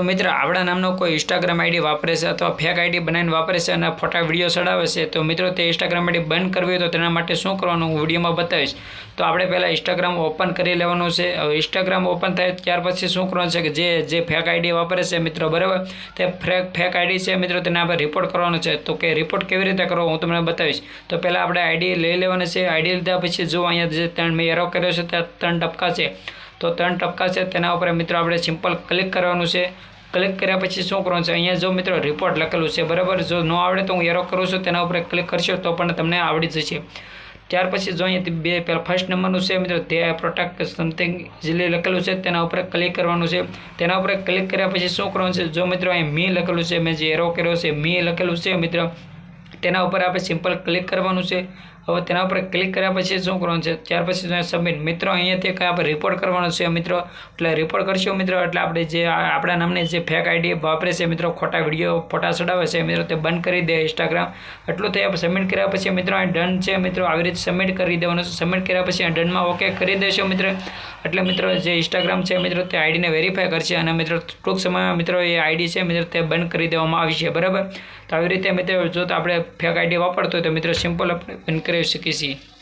તો મિત્ર આપણા નામનો કોઈ ઇન્સ્ટાગ્રામ આઈડી વાપરે છે અથવા ફેક આઈડી બનાવીને વાપરે છે અને ફોટા વીડિયો ચડાવે છે, તો મિત્રો તે ઇન્સ્ટાગ્રામ આઈડી બંધ કરવી હોય તો તેના માટે શું કરવાનું હું વિડીયોમાં બતાવીશ. તો આપણે પહેલાં ઇન્સ્ટાગ્રામ ઓપન કરી લેવાનું છે. ઇન્સ્ટાગ્રામ ઓપન થાય ત્યાર પછી શું કરવાનું છે કે જે જે ફેક આઈડી વાપરે છે મિત્રો, બરાબર? તે ફેક ફેક આઈડી છે મિત્રો, તેને આપણે રિપોર્ટ કરવાનો છે. તો કે રિપોર્ટ કેવી રીતે કરવો હું તમને બતાવીશ. તો પહેલાં આપણે આઈડી લઈ લેવાની છે. આઈડી લીધા પછી જો અહીંયા જે ત્રણ મેં એરો કર્યો છે, ત્યાં ત્રણ ટપકા છે. તો ત્રણ ટપકા છે. તેના ઉપર મિત્રો આપણે સિમ્પલ ક્લિક કરવાનું છે. ક્લિક કર્યા પછી શું કરવાનું છે? અહીંયા જો મિત્રો રિપોર્ટ લખેલું છે. બરાબર? જો ન આવડે તો હું એરો કરું છું. તેના ઉપર ક્લિક કરશો તો પણ તમને આવડી જશે. ત્યાર પછી જો અહીંયા બે પહેલાં ફર્સ્ટ નંબરનું છે મિત્રો. તે પ્રોડક્ટ સમથિંગ જે લખેલું છે. તેના ઉપર ક્લિક કરવાનું છે. તેના ઉપર ક્લિક કર્યા પછી શું કરવાનું છે? જો મિત્રો અહીં મી લખેલું છે. મેં જે એરો કર્યો છે મી લખેલું છે મિત્રો. તેના ઉપર આપણે સિમ્પલ ક્લિક કરવાનું છે. હવે તેના ઉપર ક્લિક કર્યા પછી શું કરવાનું છે? ત્યાર પછી સબમિટ મિત્રો, અહીંયાથી કંઈ આપણે રિપોર્ટ કરવાનો છે મિત્રો? એટલે રિપોર્ટ કરશું મિત્રો, એટલે આપણે જે આપણા નામની જે ફેક આઈડી વાપરે છે મિત્રો, ખોટા વીડિયો ફોટા ચડાવે છે મિત્રો, તે બંધ કરી દે ઇન્સ્ટાગ્રામ એટલું આપણે સબમિટ કર્યા પછી મિત્રો, અહીં ડન છે મિત્રો, આવી રીતે સબમિટ કરી દેવાનું છે. સબમિટ કર્યા પછી ડનમાં ઓકે કરી દેશો મિત્રો. એટલે મિત્રો, જે ઇન્સ્ટાગ્રામ છે મિત્રો, તે આઈડીને વેરીફાઈ કરશે અને મિત્રો, ટૂંક સમયમાં મિત્રો, એ આઈડી છે મિત્રો, તે બંધ કરી દેવામાં આવી છે બરાબર? તો આવી રીતે મિત્રો, જો આપણે ફેક આઈડી વાપરતો હોય તો મિત્રો સિમ્પલ આપણે બંધ કરી Universe, quer dizer, é assim.